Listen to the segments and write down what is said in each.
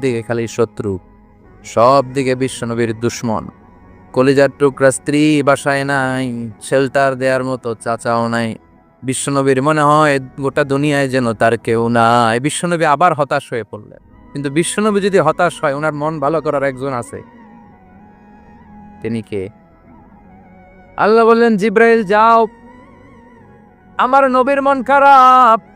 দিকে খালি শত্রু, সব দিকে বিশ্বনবীর দুশ্মন। কলিজার টুকরা স্ত্রী বাসায় নাই শেল্টার দেওয়ার মতো চাচাও নাই। বিশ্বনবীর মনে হয় গোটা দুনিয়ায় যেন তার কেউ নাই। বিশ্বনবী আবার হতাশ হয়ে পড়লেন। কিন্তু বিশ্বনবী যদি হতাশ হয়, ওনার মন ভালো করার একজন আছে। তিনি কে? আল্লাহ বললেন, জিব্রাইল, যাও। আমার নবীর মন খারাপ।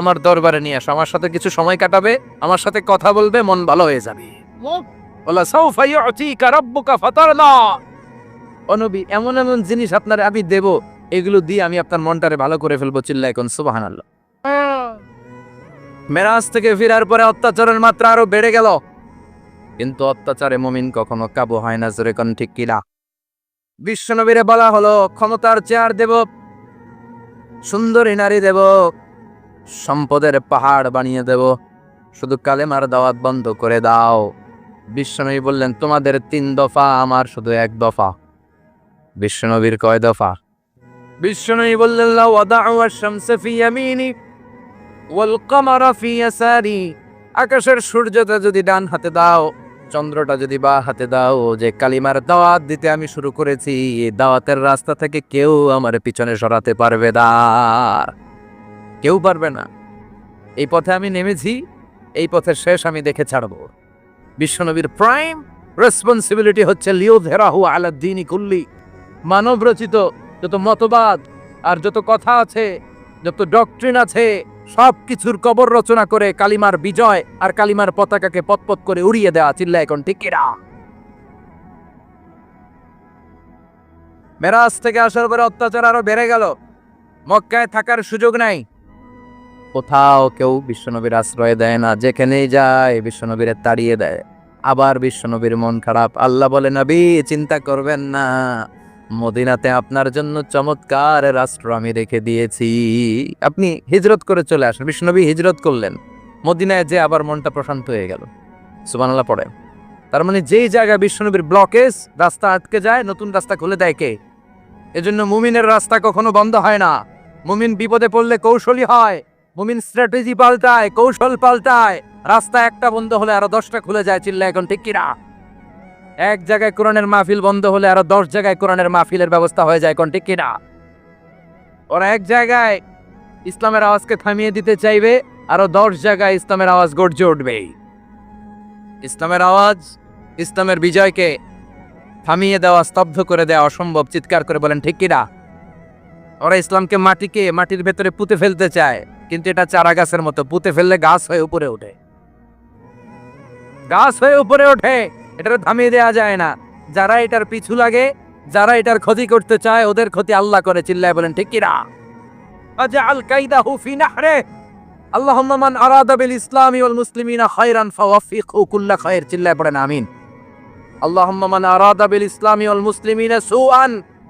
আমার দরবারে নিয়ে আসো আমার সাথে কিছু সময় কাটাবে আমার সাথে কথা বলবে মন ভালো হয়ে যাবে। বলা সাউফা ইউতিকা রাব্বুকা ফাতারলা ও নবী এমন এমন জিনিস আপনার আমি দেব এগুলো দিয়ে আমি আপনার মনটারে ভালো করে ফেলব চিল্লা এখন সুবহানাল্লাহ। মেরাজ থেকে ফেরার পরে অত্যাচারের মাত্রা আরও বেড়ে গেল। কিন্তু অত্যাচারে মমিন কখনো কাবু হয় না জোরে কোন ঠিক কিনা বিশ্বনবীরে বলা হলো ক্ষমতার চেয়ার দেব সুন্দরী নারী দেব। সম্পদের পাহাড় বানিয়ে দেব। শুধু কালেমার দাওয়াত বন্ধ করে দাও। বিশ্বনবী বললেন, তোমাদের তিন দফা, আমার শুধু এক দফা। বিশ্বনবীর কয় দফা? বিশ্বনবী বললেন, লাউ আদাউ আশ-শামসা ফি ইয়ামিনি ওয়াল কামারা ফি ইয়াসারি। আকাশের সূর্যটা যদি ডান হাতে দাও, চন্দ্রটা যদি বা হাতে দাও, যে কালিমার দাওয়াত দিতে আমি শুরু করেছি দাওয়াতের রাস্তা থেকে কেউ আমার পিছনে সরাতে পারবে না। কেউ পারবে না। এই পথে আমি নেমেছি, এই পথের শেষ আমি দেখে ছাড়ব। বিশ্বনবীর প্রাইম রেসপন্সিবিলিটি হচ্ছে লিও ধেরাহু আলাদ্দিনী কুল্লি। মানব রচিত যত মতবাদ আর যত কথা আছে, যত ডক্ট্রিন আছে সব কিছুর কবর রচনা করে কালিমার বিজয় আর কালিমার পতাকাকে পতপত করে উড়িয়ে দেওয়া চিল্লা এখন টিকিরা মেরাজ থেকে আসার পরে অত্যাচার আরও বেড়ে গেল। মক্কায় থাকার সুযোগ নাই। কোথাও কেউ বিশ্বনবীর আশ্রয় দেয় না, যেখানেই যায় বিশ্বনবীরে তাড়িয়ে দেয়। আবার বিশ্বনবীর মন খারাপ। আল্লাহ বলে, নবী, চিন্তা করবেন না। মদিনাতে আপনার জন্য চমৎকার রাষ্ট্র আমি রেখে দিয়েছি। আপনি হিজরত করে চলে আসেন। বিশ্বনবী হিজরত করলেন। মদিনায় যে আবার মনটা প্রশান্ত হয়ে গেল। সুবহানাল্লাহ পড়ে। তার মানে যেই জায়গায় বিশ্বনবীর ব্লকেজ, রাস্তা আটকে যায়, নতুন রাস্তা খুলে দেয় কে? এজন্য মুমিনের রাস্তা কখনো বন্ধ হয় না। মুমিন বিপদে পড়লে কৌশলী হয়। মুমিন স্ট্র্যাটেজি পাল্টায়, কৌশল পাল্টায়। রাস্তা একটা বন্ধ হলে আরও দশটা খুলে যায় চিল্লা এখন, ঠিক কিনা? এক জায়গায় কোরআনের মাহফিল বন্ধ হলে আরও দশ জায়গায় কোরআনের মাহফিলের ব্যবস্থা হয়ে যায় এখন, ঠিক কিনা? ওরা এক জায়গায় ইসলামের আওয়াজকে থামিয়ে দিতে চাইবে, আরও দশ জায়গায় ইসলামের আওয়াজ গর্জে উঠবে। ইসলামের আওয়াজ ইসলামের বিজয়কে থামিয়ে দেওয়া, স্তব্ধ করে দেওয়া অসম্ভব, চিৎকার করে বলেন, ঠিক কিনা? ওরা ইসলামকে মাটিকে, মাটির ভেতরে পুঁতে ফেলতে চায়। কিন্তু এটা চারা গাছের মতো, পুঁতে ফেললে গাছ হয়ে উপরে ওঠে। গাছ হয়ে উপরে ওঠে এটা থামিয়ে দেওয়া যায় না। যারা এটার পিছু লাগে, যারা এটার ক্ষতি করতে চায়, ওদের ক্ষতি আল্লাহ করে, চিল্লায় বলেন, ঠিক কিনা আল হুফি চিল্লায়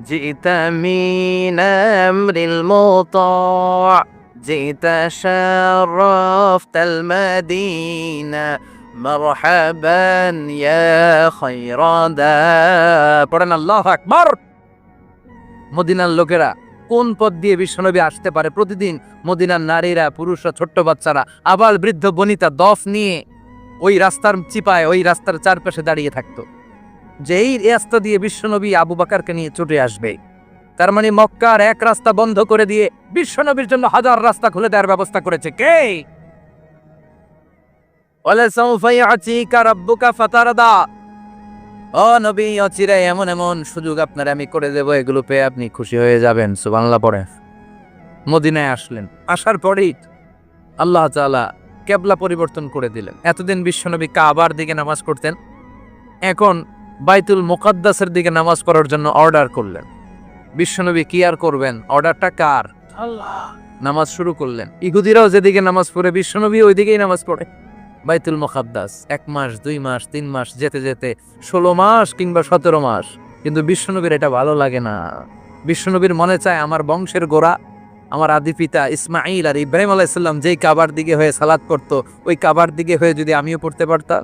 جئت من أمر المطاع جئت شرفت المدينة مرحبا يا خير دا পড়েন আল্লাহ আকবার মদিনার লোকেরা কোন পথ দিয়ে বিশ্বনবী আসতে পারে প্রতিদিন মদিনার নারীরা পুরুষরা ছোট্ট বাচ্চারা আবার বৃদ্ধ বনিতা দফ নিয়ে ওই রাস্তার চিপায় ওই রাস্তার চারপাশে দাঁড়িয়ে থাকতো যে এই রাস্তা দিয়ে বিশ্বনবী আবু বাকারকে নিয়ে ছুটে আসবে, তার মানে মক্কার এক রাস্তা বন্ধ করে দিয়ে বিশ্বনবীর জন্য হাজার রাস্তা খুলে দেওয়ার ব্যবস্থা করেছে কে? ও নবী, অচিরে এমন এমন সুযোগ আপনার আমি করে দেব, এগুলো পেয়ে আপনি খুশি হয়ে যাবেন, সুবহানাল্লাহ পড়ে। মদিনায় আসলেন, আসার পরেই আল্লাহ তাআলা কেবলা পরিবর্তন করে দিলেন। এতদিন বিশ্বনবী কাবার দিকে নামাজ পড়তেন, এখন বাইতুল মুকাদ্দাসের দিকে নামাজ পড়ার জন্য অর্ডার করলেন। বিশ্বনবী কি আর করবেন? অর্ডারটা কার? নামাজ শুরু করলেন। ইহুদিরাও যেদিকে নামাজ পড়ে বিশ্বনবী ওইদিকেই নামাজ পড়ে। বাইতুল মুকাদ্দাস এক মাস দুই মাস তিন মাস যেতে যেতে ষোলো মাস কিংবা সতেরো মাস। কিন্তু বিশ্বনবীর এটা ভালো লাগে না। বিশ্বনবীর মনে চায় আমার বংশের গোড়া আমার আদি পিতা ইসমাইল আর ইব্রাহিম আলাইসাল্লাম যেই কাবার দিকে হয়ে সালাদ করতো ওই কাবার দিকে হয়ে যদি আমিও পড়তে পারতাম।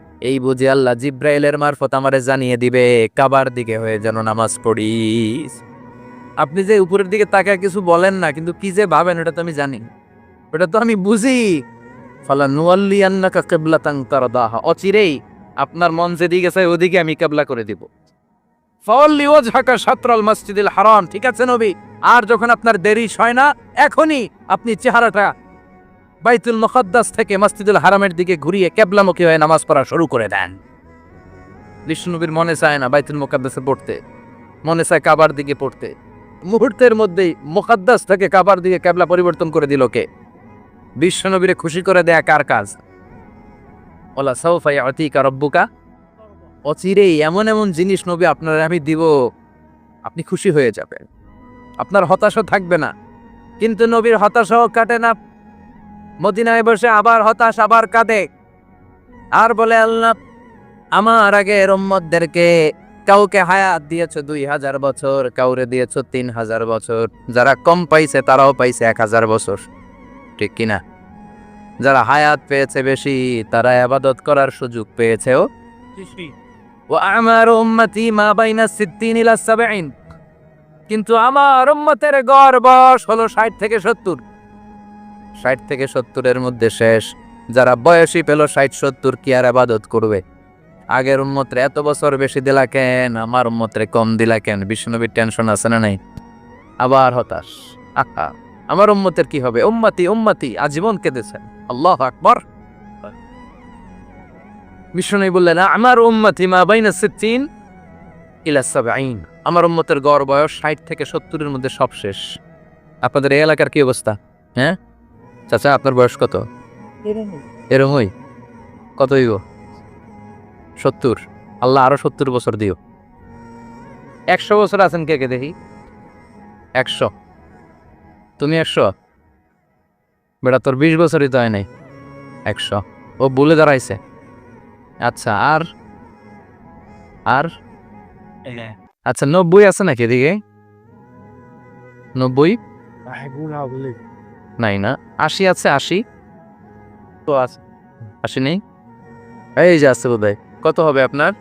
এই বুঝি আল্লাহ জিব্রাইলের মারফত আমারে জানিয়ে দিবে, কাবার দিকে হয়ে যেন নামাজ পড়িস। আপনি যে উপরের দিকে তাকায় কিছু বলেন না, কিন্তু কি যে ভাবেন এটা তো আমি জানি। ওটা তো আমি বুঝি। ফালা নুয়াল্লি আন্নাকা কেবলাতাং তারদাহা। অচিরেই আপনার মন যেদিকে চাই ওদিকে আমি কেবলা করে দিব। ফাওয়াল্লি ওয়াজহাকা শাতরাল মসজিদিল হারাম। ঠিক আছে নবী? আর যখন আপনার দেরি হয় না, এখনই আপনি চেহারাটা বাইতুল মুকাদ্দাস থেকে মসজিদুল হারামের দিকে ঘুরিয়ে কেবলামুখী হয়ে নামাজ পড়া শুরু করে দেন। বিষ্ণুনবীর মনে চায় না বাইতুল মুকাদ্দাসে পড়তে। মনে চায় কাবার দিকে পড়তে। মুহূর্তের মধ্যেই মুকাদ্দাস থেকে কাবার দিকে কেবলা পরিবর্তন করে দিল কে? বিশ্বনবীরে খুশি করে দেয়া কার কাজ? ওলা সৌফাই অতিকা রব্বুকা? অচিরেই এমন এমন জিনিস নবী আপনার আমি দিব, আপনি খুশি হয়ে যাবেন। আপনার হতাশা থাকবে না। কিন্তু নবীর হতাশাও কাটে না মদিনায় বসে আবার হতাশ, আবার কাঁদে। আর বলে, আল্লাহ, আমার আগে রম্মতদেরকে কাউকে হায়াত দিয়েছ দুই হাজার বছর, কাউরে দিয়েছ তিন হাজার বছর। যারা কম পাইছে, তারাও পাইছে এক হাজার বছর। ঠিক কিনা? যারা হায়াত পেয়েছে বেশি তারা আবাদত করার সুযোগ পেয়েছে ও আমার উম্মতি, মা বাইনা সিদ্দিন ইলা সাবঈন। কিন্তু আমার উম্মতের গড় বয়স হলো ষাট থেকে সত্তর। ষাট থেকে সত্তরের মধ্যে শেষ। যারা বয়সী পেল ষাট, সত্তর কি আর আবাদত করবে? আগের উম্মতরে এত বছর বেশি দিলা কেন? আমার উম্মতরে কম দিলা কেন? বিষ্ণুনবীর টেনশন আছে না নাই? আবার হতাশ। আহা, আমার উম্মতের কি হবে? উম্মতি, উম্মাতি, আজীবন কেঁদেছেন। আল্লাহ আকবর। বিষ্ণু বললেন, আমার উম্মতি মা বাইনা সিদ্দিন ইলা সাবঈন। আমার উম্মতের গড় বয়স ষাট থেকে সত্তরের মধ্যে সব শেষ। আপনাদের এই এলাকার কি অবস্থা? হ্যাঁ? চাচা আপনার বয়স কত? এরমই। কত হইব? সত্তর। আল্লাহ আরও সত্তর বছর দিও। একশো বছর আছেন কে কে দেখি? একশো। তুমি একশো? বেটা তোর বিশ বছরই তো হয় নাই। একশো। ও বলে দাঁড়াইছে। আচ্ছা আর? আর? আচ্ছা নব্বই আছে নাকি এদিকে? নব্বই? নাই না আশি আছে আশি। তো আছে আশি নেই? এই যে আছে বোধ কত হবে আপনার?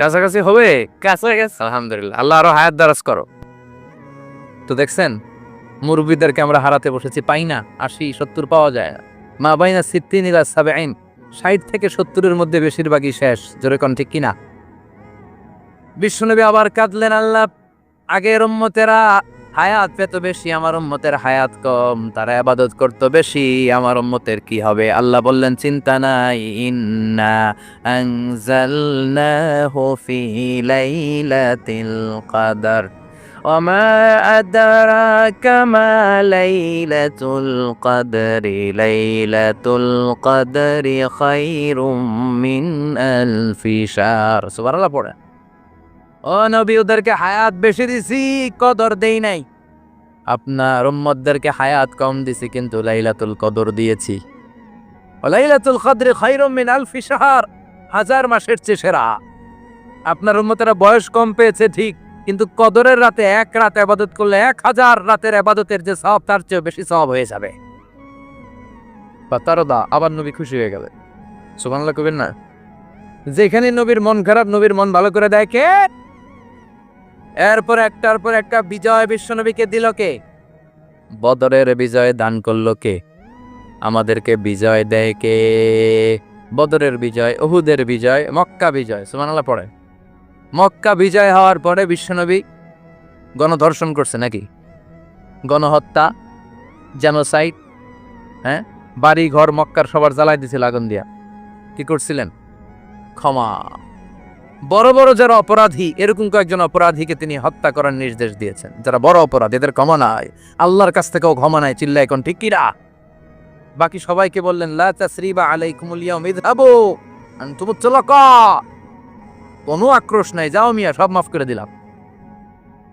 কাছাকাছি। হবে? কাছাকাছি আলহামদুলিল্লাহ আল্লাহ আরও হায়াত দারাজ করো। তো দেখছেন মুরব্বীদেরকে আমরা হারাতে বসেছি পাই না আশি সত্তর পাওয়া যায় না। মা বাইনা সিদ্দিন ইলা সাবেইন ষাট থেকে সত্তরের মধ্যে বেশিরভাগই শেষ জোরে কোন ঠিক কিনা? বিশ্বনবী আবার কাঁদলেন আল্লাহ আগের উম্মতেরা হায়াত পেত বেশি আমার উম্মতের হায়াত কম তারা আবাদত করত বেশি আমার উম্মতের কি হবে আল্লাহ বললেন চিন্তা নাই ইন্না আনজালনাহু ফি লাইলাতিল কদর وما أدراك ما ليلة القدر ليلة القدر خير من ألف شهر سبحان الله পড়ে ও নবী, ওদেরকে হায়াত বেশি দিছি, কদর দেই নাই। আপনার উম্মতদেরকে হায়াত কম দিছি, কিন্তু লাইলাতুল কদর দিয়েছি। লাইলাতুল কদর খায়রুম মিন আলফি শাহর, হাজার মাসের চেয়ে সেরা। আপনার উম্মতেরা বয়স কম পেয়েছে, ঠিক, কিন্তু কদরের রাতে এক রাত আবাদত করলে এক হাজার রাতের আবাদতের যে সব তার চেয়ে বেশি সব হয়ে যাবে। বা তারদা আবার নবী খুশি হয়ে গেলেন সুবহানাল্লাহ কবেন না? যেখানে নবীর মন খারাপ, নবীর মন ভালো করে দেয় কে? এরপর একটার পর একটা বিজয় বিশ্বনবীকে দিল কে? বদরের বিজয় দান করল কে? আমাদেরকে বিজয় দেয় কে? বদরের বিজয় অহুদের বিজয়, মক্কা বিজয়, সুবহানাল্লাহ, পড়ে। মক্কা বিজয় হওয়ার পরে বিশ্বনবী গণধর্ষণ করছে নাকি? গণহত্যা জেনোসাইড হ্যাঁ? বাড়ি ঘর মক্কার সবার জ্বালাই দিছিল আগুন দিয়া। কি করছিলেন? ক্ষমা। বড় বড় যারা অপরাধী, এরকম কয়েকজন অপরাধীকে তিনি হত্যা করার নির্দেশ দিয়েছেন। যারা বড় অপরাধ, এদের ক্ষমা আল্লাহর কাছ থেকেও ক্ষমা নাই চিল্লা এখন ঠিক কিরা? বাকি সবাইকে বললেন কোনো আক্রোশ নাই। যাও মিয়া, সব মাফ করে দিলাম।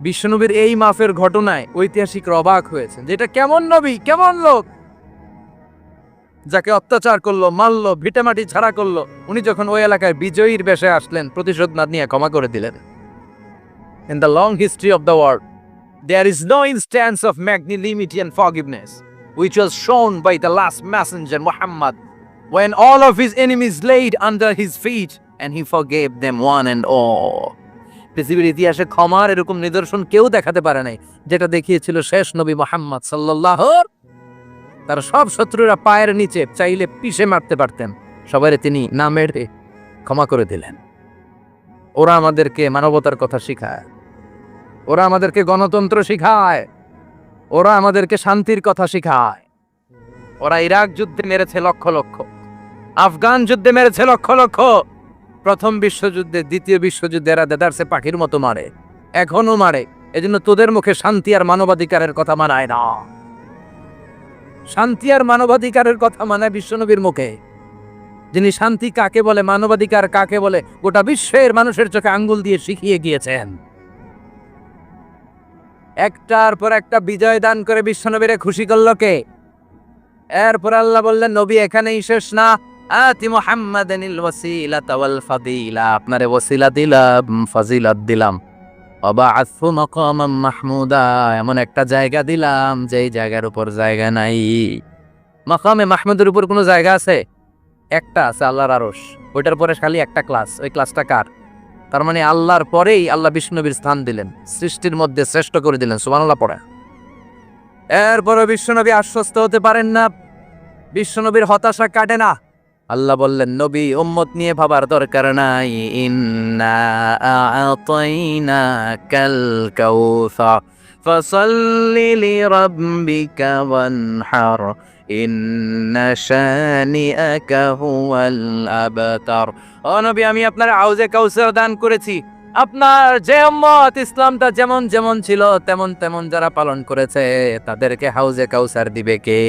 বিশ্বনবীর এই মাফের ঘটনায় ঐতিহাসিকরা অবাক হয়েছেন যেটা কেমন নবী, কেমন লোক? যাকে অত্যাচার করল, মারলো, ভিটামাটি ছাড়া করল, উনি যখন ওই এলাকায় বিজয়ীর বেশে আসলেন প্রতিশোধ না নিয়ে ক্ষমা করে দিলেন in the long history of the world there is no instance of magnanimity and forgiveness, which was shown by the last messenger, Muhammad, when all of his enemies laid under his feet and he forgave them one and all. পৃথিবীর ইতিহাসে ক্ষমার এরকম নিদর্শন কেউ দেখাতে পারে নাই, যেটা দেখিয়েছিল শেষ নবী মোহাম্মদ সাল্লাহ তার সব শত্রুরা পায়ের নিচে চাইলে পিষে মারতে পারতেন। সবাই তিনি না মেরে ক্ষমা করে দিলেন। ওরা আমাদেরকে মানবতার কথা শিখায়। ওরা আমাদেরকে গণতন্ত্র শিখায়। ওরা আমাদেরকে শান্তির কথা শিখায়। ওরা ইরাক যুদ্ধে মেরেছে লক্ষ লক্ষ। আফগান যুদ্ধে মেরেছে লক্ষ লক্ষ। প্রথম বিশ্বযুদ্ধে, দ্বিতীয় বিশ্বযুদ্ধে এরা দেদারসে পাখির মতো মারে। এখনও মারে। এজন্য তোদের মুখে শান্তি আর মানবাধিকারের কথা মানায় না। শান্তি আর মানবাধিকারের কথা মানে বিশ্বনবীর মুখে। যিনি শান্তি কাকে বলে, মানবাধিকার কাকে বলে, গোটা বিশ্বের মানুষের চোখে আঙ্গুল দিয়ে শিখিয়ে গিয়েছেন। একটার পর একটা বিজয় দান করে বিশ্বনবীরে খুশি করল কে? এরপর আল্লাহ বললেন, নবী, এখানেই শেষ না। আপনারে ওসিলা দিলাম, ফাজিলাত দিলাম। অবা মাহমুদা, এমন একটা জায়গা দিলাম যেই জায়গার উপর জায়গা নাই। মাকামে মাহমুদের উপর কোনো জায়গা আছে? একটা আছে আল্লাহর আরশ। ওইটার পরে খালি একটা ক্লাস। ওই ক্লাসটা কার? তার মানে আল্লাহর পরেই আল্লাহ বিষ্ণুনবীর স্থান দিলেন। সৃষ্টির মধ্যে শ্রেষ্ঠ করে দিলেন, সুবহানাল্লাহ পড়ে। এরপরে বিশ্বনবী আশ্বস্ত হতে পারেন না। বিশ্বনবীর হতাশা কাটে না। আল্লাহ বললেন, নবী, উম্মত নিয়ে ভাবার দরকার নাই। ইন্না কাউসার ফসল্লি আবতার আমি আপনার আউজে কাউসার দান করেছি। আপনার যে ইসলামটা যেমন যেমন ছিল, তেমন তেমন যারা পালন করেছে, তাদেরকে হাউজে কাউসার দিবে কে?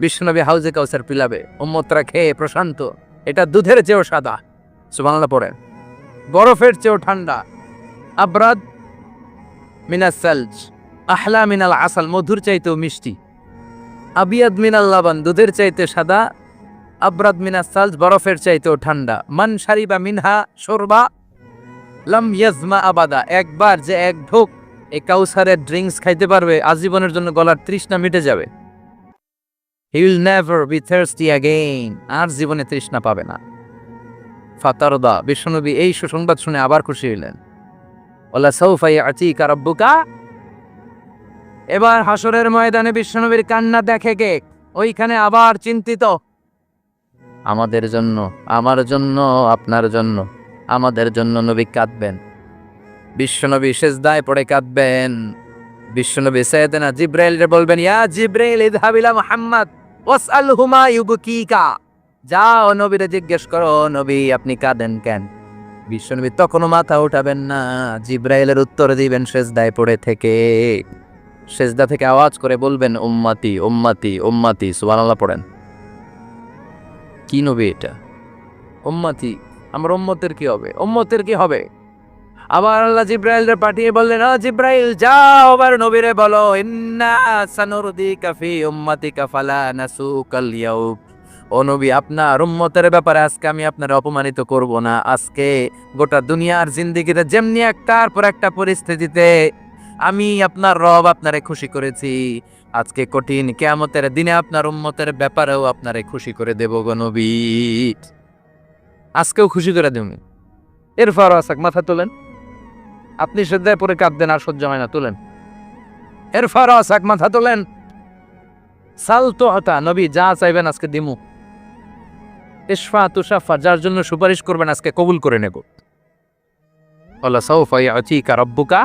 বিষ্ণুনবী হাউজে কাউসার পিলাবে, উম্মতরা খেয়ে প্রশান্ত, এটা দুধের চেয়েও সাদা। সুবহানাল্লাহ পড়ে বরফের চেয়েও ঠান্ডা। আবরাদ মিনাস সালজ। আহলা মিনাল আসাল, মধুর চাইতেও মিষ্টি। আবিয়াদ মিনাল লাবান, দুধের চাইতে সাদা। আবরাদ মিনাস সালজ, বরফের চাইতেও ঠান্ডা। মান সারিবা মিনহা শোরবা, লাম ইয়াজমা আবাদা। একবার যে এক ঢোক, এই কাউসারের ড্রিঙ্কস খাইতে পারবে, আজীবনের জন্য গলার তৃষ্ণা মিটে যাবে। He will never be thirsty again আর জীবনে তৃষ্ণা পাবে না। ফাতারদা, বিশ্বনবী এই সুসংবাদ শুনে আবার খুশি হইলেন। ওলা সৌফাই আতিকা রব্বুকা? এবার হাসরের ময়দানে বিশ্বনবীর কান্না দেখে কে? ওইখানে আবার চিন্তিত। আমাদের জন্য, আমার জন্য, আপনার জন্য, আমাদের জন্য নবী কাঁদবেন। বিশ্বনবী সেজদায় পড়ে কাঁদবেন। বিশ্বনবী সৈয়দনা জিব্রাইল বলবেন, ইয়া জিব্রাইল ইদহাবিলা মুহাম্মদ। ওয়াসআলহুমা ইউবকিকা। যাও নবীরে জিজ্ঞেস করো নবী, আপনি কাঁদেন কেন? বিশ্বনবী তখনও মাথা উঠাবেন না। জিব্রাইলের উত্তর দিবেন, সেজদায় পড়ে থেকে। সেজদা থেকে আওয়াজ করে বলবেন, উম্মাতি উম্মাতি উম্মাতি। সুবহানাল্লাহ পড়েন। কি নবী এটা? উম্মাতি, আমার উম্মতের কি হবে? উম্মতের কি হবে? আবার আল্লাহ জিব্রাইলরে পাঠিয়ে বললেন, ও জিব্রাইল, যাও আবার নবীরে বলো, ইন্না সানুরদিকা ফি উম্মাতিকা ফালা নাসুকাল ইয়াউম। ও নবী, আপনার উম্মতের ব্যাপারে আজকে আমি আপনার অপমানিত করব না। আজকে গোটা দুনিয়ার জিন্দিগিতে যেমনি একটার পর একটা পরিস্থিতিতে আমি আপনার রব আপনারে খুশি করেছি। আজকে কঠিন কেয়ামতের দিনে আপনার উম্মতের ব্যাপারেও আপনারে খুশি করে দেব গো নবী। আজকেও খুশি করে দেব। এর ফারো আসাক মাথা তোলেন। আপনি সেদ্ধায় পরে কাঁদবেন, আর সহ্য হয় না, তোলেন। এর ফারো আসাক মাথা তোলেন। সাল তো হতা, নবী যা চাইবেন আজকে দিমু। ইশফা তুষাফা যার জন্য সুপারিশ করবেন আজকে কবুল করে নেব। আল্লাহ সৌফা ইয়াতিকা রব্বুকা,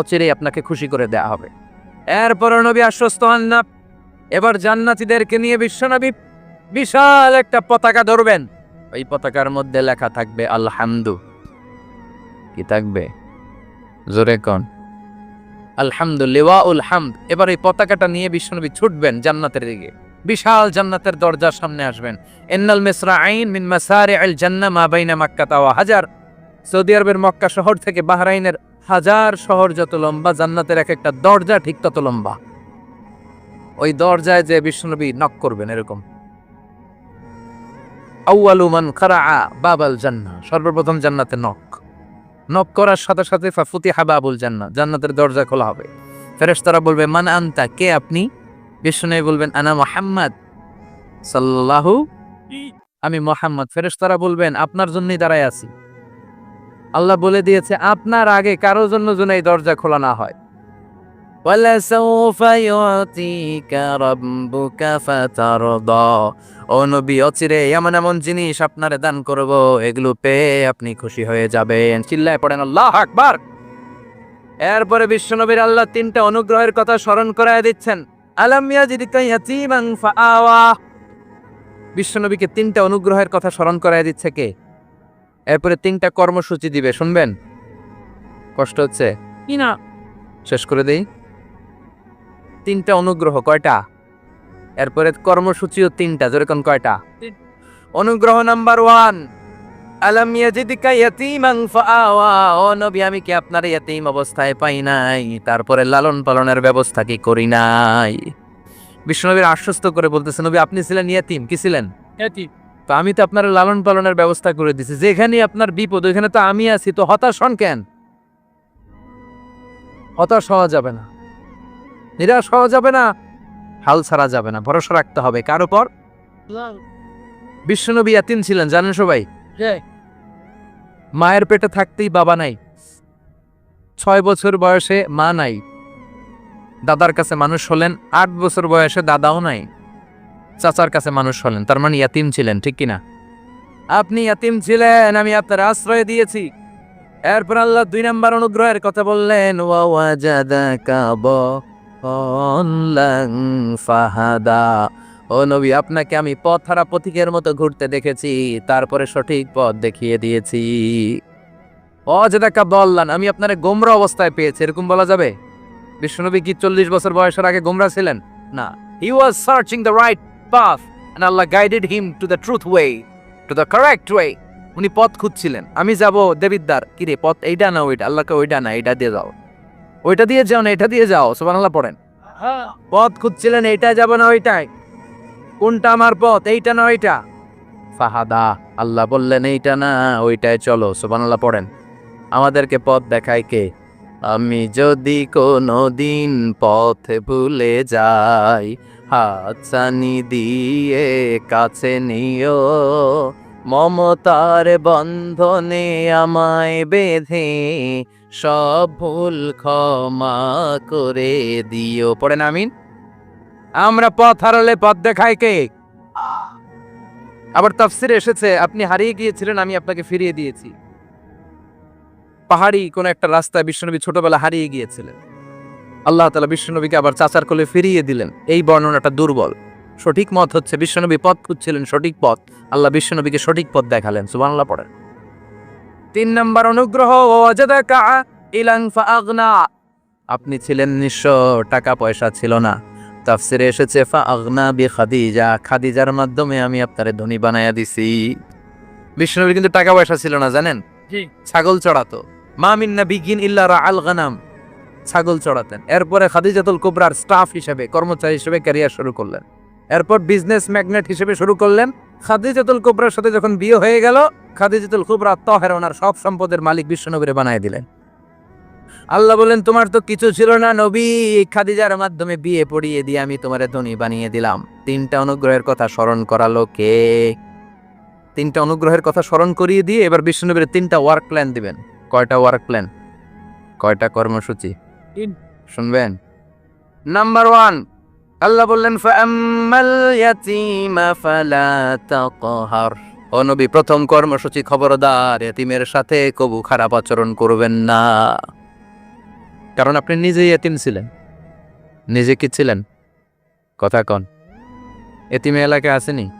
অচিরেই আপনাকে খুশি করে দেয়া হবে। এরপর নবী আশ্বস্ত হন না। এবার জান্নাতীদেরকে নিয়ে বিশ্বনবী বিশাল একটা পতাকা ধরবেন। ওই পতাকার মধ্যে লেখা থাকবে, আলহামদু। কি থাকবে? জোরে কন। আলহামদুলিল্লাহ এবার এই পতাকাটা নিয়ে বিশ্বনবী ছুটবেন জান্নাতের দিকে। বিশাল জান্নাতের দরজার সামনে আসবেন। এন্নাল মিসরা আইন মিন মাসারে আল জান্না মা বাইনা মাক্কা তাওয়া হাজার। সৌদি আরবের মক্কা শহর থেকে বাহরাইনের হাজার শহর যত লম্বা, জান্নাতের এক একটা দরজা ঠিক তত লম্বা। ওই দরজায় যে বিষ্ণুনবী নক করবেন এরকম। আউয়ালু মান খারা বাবাল জান্না সর্বপ্রথম জান্নাতে নক। নক করার সাথে সাথে ফাফুতি হাবাবুল জান্নাত, জান্নাতের দরজা খোলা হবে। ফেরেশতারা বলবে, মান আন্তা? কে আপনি? বিষ্ণু বলবেন, আনা মোহাম্মদ সাল্লাহু আমি মোহাম্মদ। ফেরেশতারা বলবেন, আপনার জন্যই দাঁড়ায় আছি। আল্লাহ বলে দিয়েছে, আপনার আগে কারোর জন্য যেন এই দরজা খোলা না হয়। وَلَسَوْفَ يُعْطِيكَ رَبُّكَ فَتَرْضَى ও নবী অচিরে এমন এমন জিনিস আপনারে দান করব এগুলো পেয়ে আপনি খুশি হয়ে যাবেন চিল্লায় পড়েন আল্লাহ আকবার এরপরে বিশ্বনবীর আল্লাহ তিনটা অনুগ্রহের কথা স্মরণ করায় দিচ্ছেন আলাম ইয়াজিদকা ইয়াতীমান ফাআওয়া বিশ্বনবীকে তিনটা অনুগ্রহের কথা স্মরণ করায় দিচ্ছে কে এরপরে তিনটা কর্মসূচি দিবে শুনবেন কষ্ট হচ্ছে কি না শেষ করে দেই তিনটা অনুগ্রহ কয়টা? এরপরে কর্মসূচিও তিনটা যেরকম কয়টা? অনুগ্রহ নাম্বার ওয়ান আলাম ইয়াজিদিকা ইয়াতীমান ফাআওয়া ও নবী আমি কি আপনার ইয়াতীম অবস্থায় পাই নাই? তারপরে লালন পালনের ব্যবস্থা কি করি নাই? বিষ্ণুনবীর আশ্বস্ত করে বলতেছে নবী আপনি ছিলেন ইয়াতীম কি ছিলেন? তো আমি তো আপনার লালন পালনের ব্যবস্থা করে দিছি যেখানে আপনার বিপদ ওইখানে তো আমি আছি তো হতাশ হন কেন? হতাশ হওয়া যাবে না। নিরাশ হওয়া যাবে না হাল ছাড়া যাবে না ভরসা রাখতে হবে। কার উপর? বিশ্বনবী ইয়াতিম ছিলেন জানেন সবাই? মায়ের পেটে থাকতেই বাবা নাই। ছয় বছর বয়সে মা নাই। দাদার কাছে মানুষ হলেন আট বছর বয়সে দাদাও নাই। চাচার কাছে মানুষ হলেন তার মানে ইয়াতিম ছিলেন ঠিক কিনা? আপনি ইয়াতিম ছিলেন আমি আপনার আশ্রয় দিয়েছি। এরপর আল্লাহ দুই নাম্বার অনুগ্রহের কথা বললেন ওয়াজাদাকা বলাং ফাহাদা। ও নবী আপনাকে আমি পথ হারা পথিকের মতো ঘুরতে দেখেছি তারপরে সঠিক পথ দেখিয়ে দিয়েছি। অজাদাকা বললান আমি আপনারে গোমরা অবস্থায় পেয়েছি এরকম বলা যাবে? বিশ্বনবী কি চল্লিশ বছর বয়সের আগে গোমরা ছিলেন? না। He was searching the right path and Allah guided him to the truth way, to the correct way. উনি পথ খুঁজছিলেন। আমি যাব দেবিদ্দার কি রে পথ এইটা না ওইটা আল্লাহকে ওইটা না এইটা দিয়ে যাও। ওইটা দিয়ে যাও না এটা দিয়ে যাও সুবান আল্লাহ পড়েন পথ খুঁজছিলেন এইটা যাব না ওইটাই। কোনটা আমার পথ এইটা না ওইটা? ফাহাদা আল্লাহ বললেন এইটা না ওইটাই চলো সুবান আল্লাহ পড়েন। আমাদেরকে পথ দেখায় কে? আমি যদি কোনো দিন পথে ভুলে যাই হাতছানি দিয়ে কাছে নিও। মমতার বন্ধনে আমায় বেঁধে সব ভুল ক্ষমা করে দিও। পড়েন আমিন। আমরা পথ হারালে পথ দেখায় কে? আবার তাফসিরে এসেছে, আপনি হারিয়ে গিয়েছিলেন, আমি আপনাকে ফিরিয়ে দিয়েছি। পাহাড়ি কোন একটা রাস্তায় বিশ্বনবী ছোটবেলা হারিয়ে গিয়েছিলেন। আল্লাহ তালা বিশ্বনবীকে আবার চাচার কোলে ফিরিয়ে দিলেন। এই বর্ণনাটা দুর্বল। সঠিক মত হচ্ছে বিশ্বনবী পথ খুঁজছিলেন সঠিক পথ। আল্লাহ বিশ্বনবীকে সঠিক পথ দেখালেন। সুবহানাল্লাহ, পড়েন। তিন নম্বর অনুগ্রহ ফাআগনা। আপনি ছিলেন নিঃস্ব টাকা পয়সা ছিল না। তাফসিরে এসেছে ফা আগনা বি খাদিজা। খাদিজার মাধ্যমে আমি আপনারে ধনী বানায়া দিছি। বিষ্ণুনবীর কিন্তু টাকা পয়সা ছিল না জানেন? ছাগল চড়াতো। মা মিন্না বিগিন ইল্লা আল গানাম। ছাগল চড়াতেন। এরপরে খাদিজাতুল কুবরার স্টাফ হিসেবে কর্মচারী হিসেবে ক্যারিয়ার শুরু করলেন। এরপর বিজনেস ম্যাগনেট হিসেবে শুরু করলেন। খাদিজাতুল কুবরার সাথে যখন বিয়ে হয়ে গেল খাদিজাতুল কুবরা তহের ওনার সব সম্পদের মালিক বিশ্বনবীরে বানায় দিলেন। আল্লাহ বলেন তোমার তো কিছু ছিল না নবী। খাদিজার মাধ্যমে বিয়ে পড়িয়ে দিয়ে আমি তোমারে ধনী বানিয়ে দিলাম। তিনটা অনুগ্রহের কথা স্মরণ করালো কে? তিনটা অনুগ্রহের কথা স্মরণ করিয়ে দিয়ে এবার বিষ্ণুনবীর তিনটা ওয়ার্ক প্ল্যান দিবেন। কয়টা ওয়ার্ক প্ল্যান কয়টা কর্মসূচি? শুনবেন। নাম্বার ওয়ান আল্লাহ বললেন ফাআম্মাল ইয়াতীমা ফালা তাকহার। ও নবী, প্রথম কর্মসূচি খবরদার, এতিমের সাথে কবু খারাপ আচরণ করবেন না। কারণ আপনি নিজেই এতিম ছিলেন। নিজে কি ছিলেন? কথা কন। এতিমে এলাকায় আসেনি?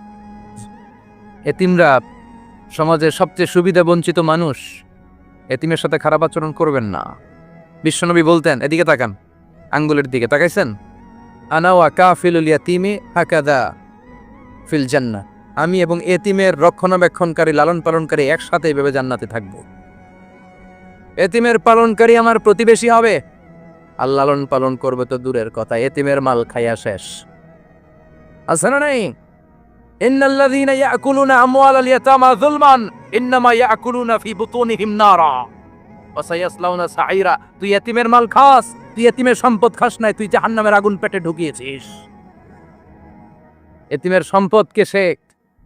এতিমরা সমাজের সবচেয়ে সুবিধা বঞ্চিত মানুষ, এতিমের সাথে খারাপ আচরণ করবেন না। বিশ্বনবী বলতেন, এদিকে তাকান, আঙ্গুলের দিকে তাকাইছেন? আনাওয়া কাফিলুল ইয়াতিমি হাকাদা ফিল জান্নাহ। আমি এবং এতিমের রক্ষণাবেক্ষণকারী লালন পালনকারী একসাথে এভাবে জান্নাতে থাকব। এতিমের পালনকারী আমার প্রতিবেশী হবে। আর লালন পালন করবে তো দূরের কথা, এতিমের মাল খাইয়া শেষ। আছে না নাই? তুই এতিমের মাল খাস, তুই এতিমের সম্পদ খাস নাই, তুই আগুন পেটে ঢুকিয়েছিস। এতিমের সম্পদকে সে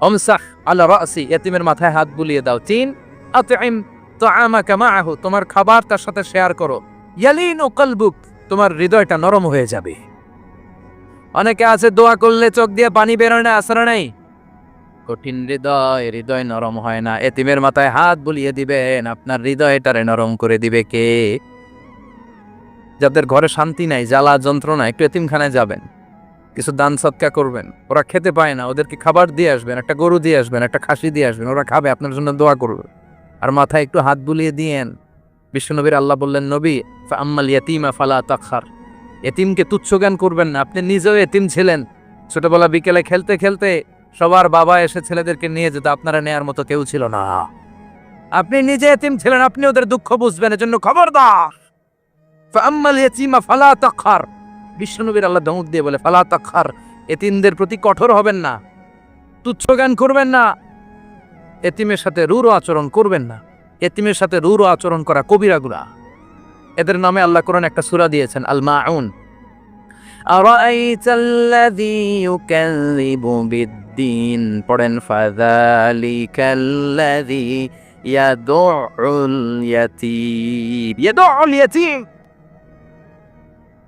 অমসাহ আলা রাসি, এতিমের মাথায় হাত বুলিয়ে দাও। তিন আতইম তাআমাকা মাআহু, তোমার খাবার তার সাথে শেয়ার করো। ইয়ালিনু কলবুক, তোমার হৃদয়টা নরম হয়ে যাবে। অনেকে আছে, দোয়া করলে চোখ দিয়ে পানি বেরোয় না, আসরা নাই। কঠিন হৃদয় হৃদয় নরম হয় না। এতিমের মাথায় হাত বুলিয়ে দিবেন আপনার হৃদয়টারে নরম করে দিবে কে? যাদের ঘরে শান্তি নাই, জ্বালা যন্ত্রণা, একটু এতিমখানায় যাবেন। কিছু দান সৎকা করবেন। ওরা খেতে পায় না, ওদেরকে খাবার দিয়ে আসবেন, একটা গরু দিয়ে আসবেন, একটা খাসি দিয়ে আসবেন, ওরা খাবে, আপনার জন্য দোয়া করবে। আর মাথায় একটু হাত বুলিয়ে দিয়েন। বিশ্বনবীর আল্লাহ বললেন, নবী আম্মাল ইয়াতিমা ফালা তাখার। এতিমকে তুচ্ছ জ্ঞান করবেন না, আপনি নিজেও এতিম ছিলেন। ছোটবেলা বিকেলে খেলতে খেলতে সবার বাবা এসে ছেলেদেরকে নিয়ে যেত, আপনারা নেয়ার মতো কেউ ছিল না। আপনি নিজে এতিম ছিলেন, আপনি ওদের দুঃখ বুঝবেন, এজন্য খবরদার। ফাম্মাল ইয়াতিমা ফালা তাখার। বিষ্ণুনবীর আল্লাহ ধমক দিয়ে বলে, ফালা তাক্ষার এতিমদের প্রতি কঠোর হবেন না, তুচ্ছ জ্ঞান করবেন না, এতিমের সাথে রুরো আচরণ করবেন না, এতিমের সাথে রুরো আচরণ করা কবিরাগুলা এদের নামে আল্লাহ করেন একটা সুরা দিয়েছেন আল আউন পড়েন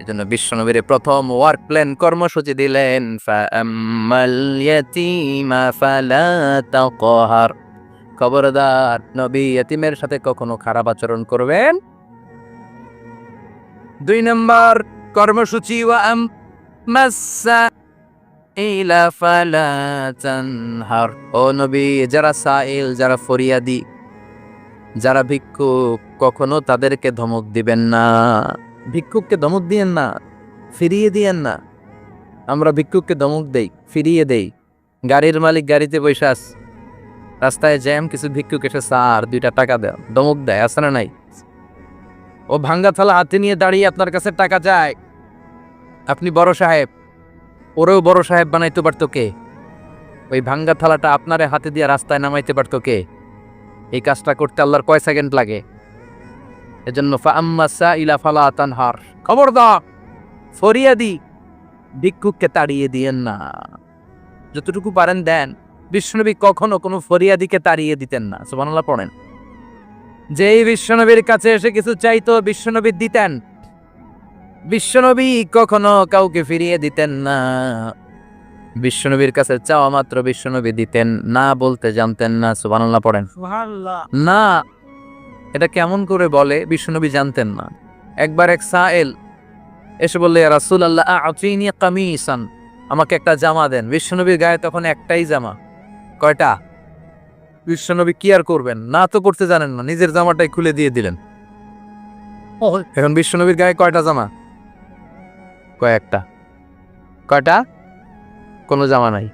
এজন্য বিশ্বনবীর প্রথম ওয়ার্ক প্ল্যান কর্মসূচি দিলেন খবরদার নবী এতিমের সাথে কখনো খারাপ আচরণ করবেন? দুই নম্বর কর্মসূচি ও নবী, যারা সাইল, যারা ফরিয়াদি, যারা ভিক্ষুক, কখনো তাদেরকে ধমক দিবেন না। ভিক্ষুককে ধমক দিয়েন না, ফিরিয়ে দিয়েন না। আমরা ভিক্ষুককে ধমক দেই, ফিরিয়ে দেই। গাড়ির মালিক গাড়িতে বসে আস। রাস্তায় জ্যাম, কিছু ভিক্ষুক এসে সার দুইটা টাকা দেয় ধমক দেয় আসে না নাই? ও ভাঙ্গা থালা হাতে নিয়ে দাঁড়িয়ে আপনার কাছে টাকা চায়। আপনি বড় সাহেব, ওরেও বড় সাহেব বানাইতে পারতো কে? ওই ভাঙ্গা থালাটা আপনারে হাতে দিয়ে রাস্তায় নামাইতে পারতো কে? এই কাজটা করতে আল্লাহর কয় সেকেন্ড লাগে? এজন্য ফাম্মাসা ইলা ফালা তানহার। খবর ফরিয়াদি ভিক্ষুককে তাড়িয়ে দিয়েন না। যতটুকু পারেন দেন। বিষ্ণুনবী কখনো কোনো ফরিয়াদিকে তাড়িয়ে দিতেন না। সুবহানাল্লাহ পড়েন। যেই বিশ্বনবীর কাছে এসে কিছু চাইতো বিশ্বনবী দিতেন। বিশ্বনবী কখনো কাউকে ফিরিয়ে দিতেন না। বিশ্বনবীর কাছে চাওয়া মাত্র বিশ্বনবী দিতেন না বলতে জানতেন না। সুবানাল্লাহ পড়েন। না এটা কেমন করে বলে বিশ্বনবী জানতেন না। একবার এক সায়েল এসে বললে রাসুল আল্লাহ আচিনি কামিসান। আমাকে একটা জামা দেন। বিশ্বনবীর গায়ে তখন একটাই জামা। কয়টা? বিশ্বনবী কি আর করবেন? না তো করতে জানেন না নিজের জামাটাই খুলে দিয়ে দিলেন। এখন বিশ্বনবীর গায়ে কয়টা জামা? কয়েকটা। কয়টা? কোনো জামা নাই।